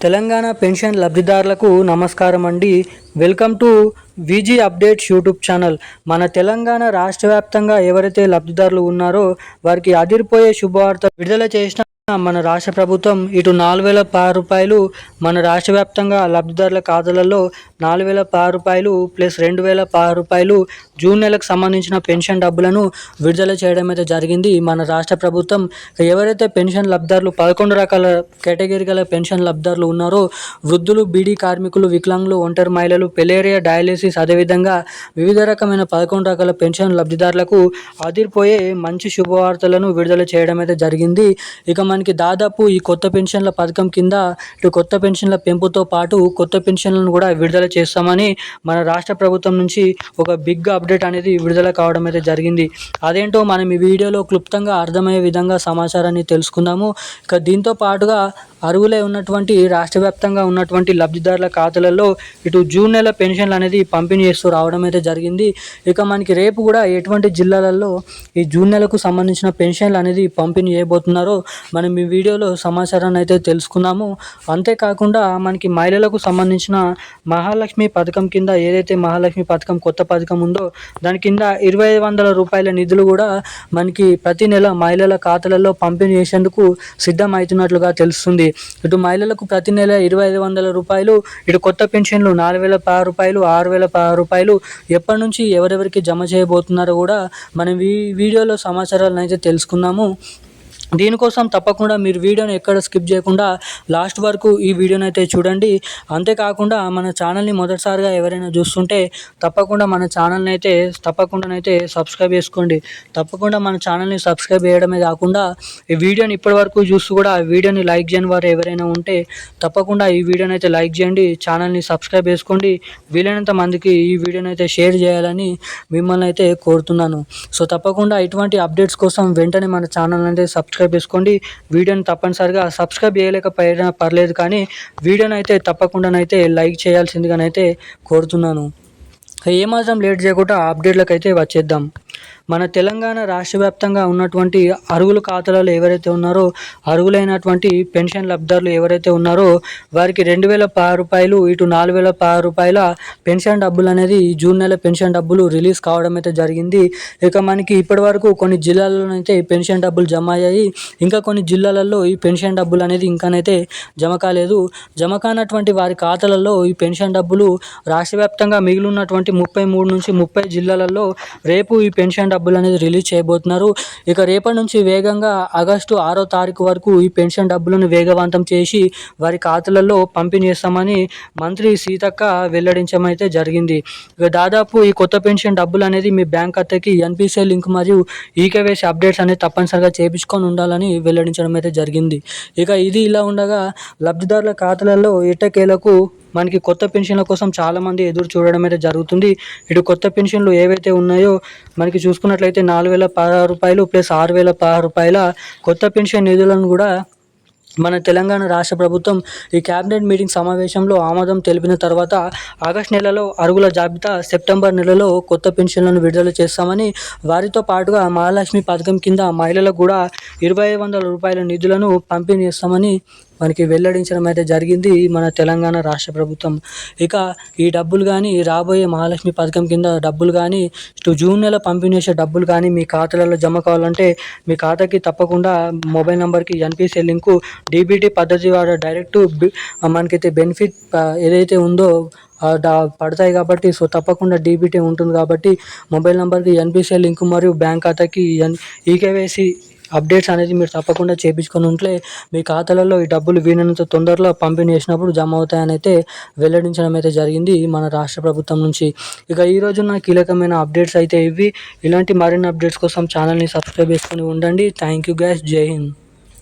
Telangana pension లబ్ధిదారులకు నమస్కారం అండి. Welcome to V G updates YouTube channel. మన తెలంగాణ రాష్ట్ర వ్యాప్తంగా ఎవరైతే లబ్ధిదారులు ఉన్నారో వారికి అదిరిపోయే శుభవార్త విడుదల చేసిన మన రాష్ట్ర ప్రభుత్వం ఇటు నాలుగు వేల పది రూపాయలు మన రాష్ట్ర వ్యాప్తంగా లబ్ధిదారుల ఖాతాలలో నాలుగు వేల పది రూపాయలు ప్లస్ రెండు వేల పది రూపాయలు జూన్ నెలకు సంబంధించిన పెన్షన్ డబ్బులను విడుదల చేయడం అయితే జరిగింది. మన రాష్ట్ర ప్రభుత్వం ఎవరైతే పెన్షన్ లబ్ధిదారులు పదకొండు రకాల కేటగిరీ గల పెన్షన్ లబ్ధిదారులు ఉన్నారో వృద్ధులు బీడీ కార్మికులు వికలాంగులు ఒంటరి మహిళలు పెలేరియా డయాలిసిస్ అదేవిధంగా వివిధ రకమైన పదకొండు రకాల పెన్షన్ లబ్ధిదారులకు అదిరిపోయే మంచి శుభవార్తలను విడుదల చేయడం అయితే జరిగింది. ఇక మనకి దాదాపు ఈ కొత్త పెన్షన్ల పథకం కింద ఇటు కొత్త పెన్షన్ల పెంపుతో పాటు కొత్త పెన్షన్లను కూడా విడుదల చేస్తామని మన రాష్ట్ర ప్రభుత్వం నుంచి ఒక బిగ్ అప్డేట్ అనేది విడుదల కావడం అయితే జరిగింది. అదేంటో మనం ఈ వీడియోలో క్లుప్తంగా అర్థమయ్యే విధంగా సమాచారాన్ని తెలుసుకుందాము. ఇక దీంతో పాటుగా అర్హులై ఉన్నటువంటి రాష్ట్ర వ్యాప్తంగా ఉన్నటువంటి లబ్ధిదారుల ఖాతాలలో ఇటు జూన్ నెల పెన్షన్లు అనేది పంపిణీ చేస్తూ రావడం అయితే జరిగింది. ఇక మనకి రేపు కూడా ఎటువంటి జిల్లాలలో ఈ జూన్ నెలకు సంబంధించిన పెన్షన్లు అనేది పంపిణీ చేయబోతున్నారో మనం ఈ వీడియోలో సమాచారాన్ని అయితే తెలుసుకుందాము. అంతేకాకుండా మనకి మహిళలకు సంబంధించిన మహాలక్ష్మి పథకం కింద ఏదైతే మహాలక్ష్మి పథకం కొత్త పథకం ఉందో దాని కింద ఇరవై ఐదు వందల రూపాయల నిధులు కూడా మనకి ప్రతి నెల మహిళల ఖాతాలలో పంపిణీ చేసేందుకు సిద్ధమవుతున్నట్లుగా తెలుస్తుంది. ఇటు మహిళలకు ప్రతి నెల ఇరవై ఐదు వందల రూపాయలు ఇటు కొత్త పెన్షన్లు నాలుగు వేల పది రూపాయలు ఆరు వేల పది రూపాయలు ఎప్పటి నుంచి ఎవరెవరికి జమ చేయబోతున్నారో కూడా మనం ఈ వీడియోలో సమాచారాలను అయితే తెలుసుకుందాము. దీనికోసం తప్పకుండా మీరు వీడియోని ఎక్కడ స్కిప్ చేయకుండా లాస్ట్ వరకు ఈ వీడియోని అయితే చూడండి. అంతేకాకుండా మన ఛానల్ని మొదటిసారిగా ఎవరైనా చూస్తుంటే తప్పకుండా మన ఛానల్ని అయితే తప్పకుండానైతే సబ్స్క్రైబ్ చేసుకోండి. తప్పకుండా మన ఛానల్ని సబ్స్క్రైబ్ చేయడమే కాకుండా ఈ వీడియోని ఇప్పటి వరకు చూస్తూ కూడా ఆ వీడియోని లైక్ చేయని వారు ఎవరైనా ఉంటే తప్పకుండా ఈ వీడియోని అయితే లైక్ చేయండి ఛానల్ని సబ్స్క్రైబ్ చేసుకోండి. వీలైనంత మందికి ఈ వీడియోని అయితే షేర్ చేయాలని మిమ్మల్ని అయితే కోరుతున్నాను. సో తప్పకుండా ఇటువంటి అప్డేట్స్ కోసం వెంటనే మన ఛానల్ అయితే సబ్స్క్రైబ్ చేసుకోండి. వీడియోని తప్పనిసరిగా సబ్స్క్రైబ్ చేయలేకపోయినా పర్లేదు కానీ వీడియోని అయితే తప్పకుండానైతే లైక్ చేయాల్సిందిగానైతే కోరుతున్నాను. ఏమాత్రం లేట్ చేయకుండా అప్డేట్లకు అయితే వచ్చేద్దాం. మన తెలంగాణ రాష్ట్ర వ్యాప్తంగా ఉన్నటువంటి అరుగుల ఖాతాలలో ఎవరైతే ఉన్నారో అరుగులైనటువంటి పెన్షన్ లబ్ధారులు ఎవరైతే ఉన్నారో వారికి రెండు వేల పది రూపాయలు ఇటు నాలుగు వేల పది రూపాయల పెన్షన్ డబ్బులు అనేది జూన్ నెల పెన్షన్ డబ్బులు రిలీజ్ కావడం అయితే జరిగింది. ఇక మనకి ఇప్పటి వరకు కొన్ని జిల్లాల్లోనైతే పెన్షన్ డబ్బులు జమ అయ్యాయి. ఇంకా కొన్ని జిల్లాలలో ఈ పెన్షన్ డబ్బులు అనేది ఇంకానైతే జమ కాలేదు. జమ కానటువంటి వారి ఖాతాలలో ఈ పెన్షన్ డబ్బులు రాష్ట్ర వ్యాప్తంగా మిగిలినటువంటి ముప్పై మూడు నుంచి ముప్పై జిల్లాలలో రేపు ఈ పెన్షన్ డబ్బులు డబ్బులు అనేది రిలీజ్ చేయబోతున్నారు. ఇక రేపటి నుంచి వేగంగా ఆగస్టు ఆరో తారీఖు వరకు ఈ పెన్షన్ డబ్బులను వేగవంతం చేసి వారి ఖాతాలలో పంపిణీ చేస్తామని మంత్రి సీతక్క వెల్లడించడం అయితే జరిగింది. ఇక దాదాపు ఈ కొత్త పెన్షన్ డబ్బులు అనేది మీ బ్యాంక్ ఖాతాకి ఎన్పిసిఐ లింక్ మరియు ఈకేవైసీ అప్డేట్స్ అనేది తప్పనిసరిగా చేపించుకొని ఉండాలని వెల్లడించడం అయితే జరిగింది. ఇక ఇది ఇలా ఉండగా లబ్ధిదారుల ఖాతాలలో ఇటకేలకు మనకి కొత్త పెన్షన్ల కోసం చాలామంది ఎదురు చూడడం అయితే జరుగుతుంది. ఇటు కొత్త పెన్షన్లు ఏవైతే ఉన్నాయో మనకి చూసుకున్నట్లయితే నాలుగు వేల పదహారు రూపాయలు ప్లస్ ఆరు వేల పదహారు రూపాయల కొత్త పెన్షన్ నిధులను కూడా మన తెలంగాణ రాష్ట్ర ప్రభుత్వం ఈ క్యాబినెట్ మీటింగ్ సమావేశంలో ఆమోదం తెలిపిన తర్వాత ఆగస్టు నెలలో అరుగుల జాబితా సెప్టెంబర్ నెలలో కొత్త పెన్షన్లను విడుదల చేస్తామని వారితో పాటుగా మహాలక్ష్మి పథకం కింద మహిళలకు కూడా ఇరవై వందల రూపాయల నిధులను పంపిణీ చేస్తామని మనకి వెల్లడించడం అయితే జరిగింది మన తెలంగాణ రాష్ట్ర ప్రభుత్వం. ఇక ఈ డబ్బులు కానీ రాబోయే మహాలక్ష్మి పథకం కింద డబ్బులు కానీ ఇటు జూన్ నెల పంపిణీ చేసే డబ్బులు కానీ మీ ఖాతాలలో జమ కావాలంటే మీ ఖాతాకి తప్పకుండా మొబైల్ నెంబర్కి ఎన్పిసి లింకు డీబీటీ పద్ధతి ద్వారా డైరెక్ట్ మనకైతే బెనిఫిట్ ఏదైతే ఉందో పడతాయి కాబట్టి సో తప్పకుండా డీబీటీ ఉంటుంది కాబట్టి మొబైల్ నెంబర్కి ఎన్పిసిఐ లింక్ మరియు బ్యాంక్ ఖాతాకి ఎన్ ఈకేవైసీ అప్డేట్స్ అనేది మీరు తప్పకుండా చేయించుకొని ఉంటే మీ ఖాతాలలో ఈ డబ్బులు వీలైనంత తొందరలో పంపిణీ చేసినప్పుడు జమ అవుతాయని అయితే వెల్లడించడం అయితే జరిగింది మన రాష్ట్ర ప్రభుత్వం నుంచి. ఇక ఈ రోజున కీలకమైన అప్డేట్స్ అయితే ఇవి. ఇలాంటి మరిన్ని అప్డేట్స్ కోసం ఛానల్ని సబ్స్క్రైబ్ చేసుకొని ఉండండి. Thank you guys. జై హింద్.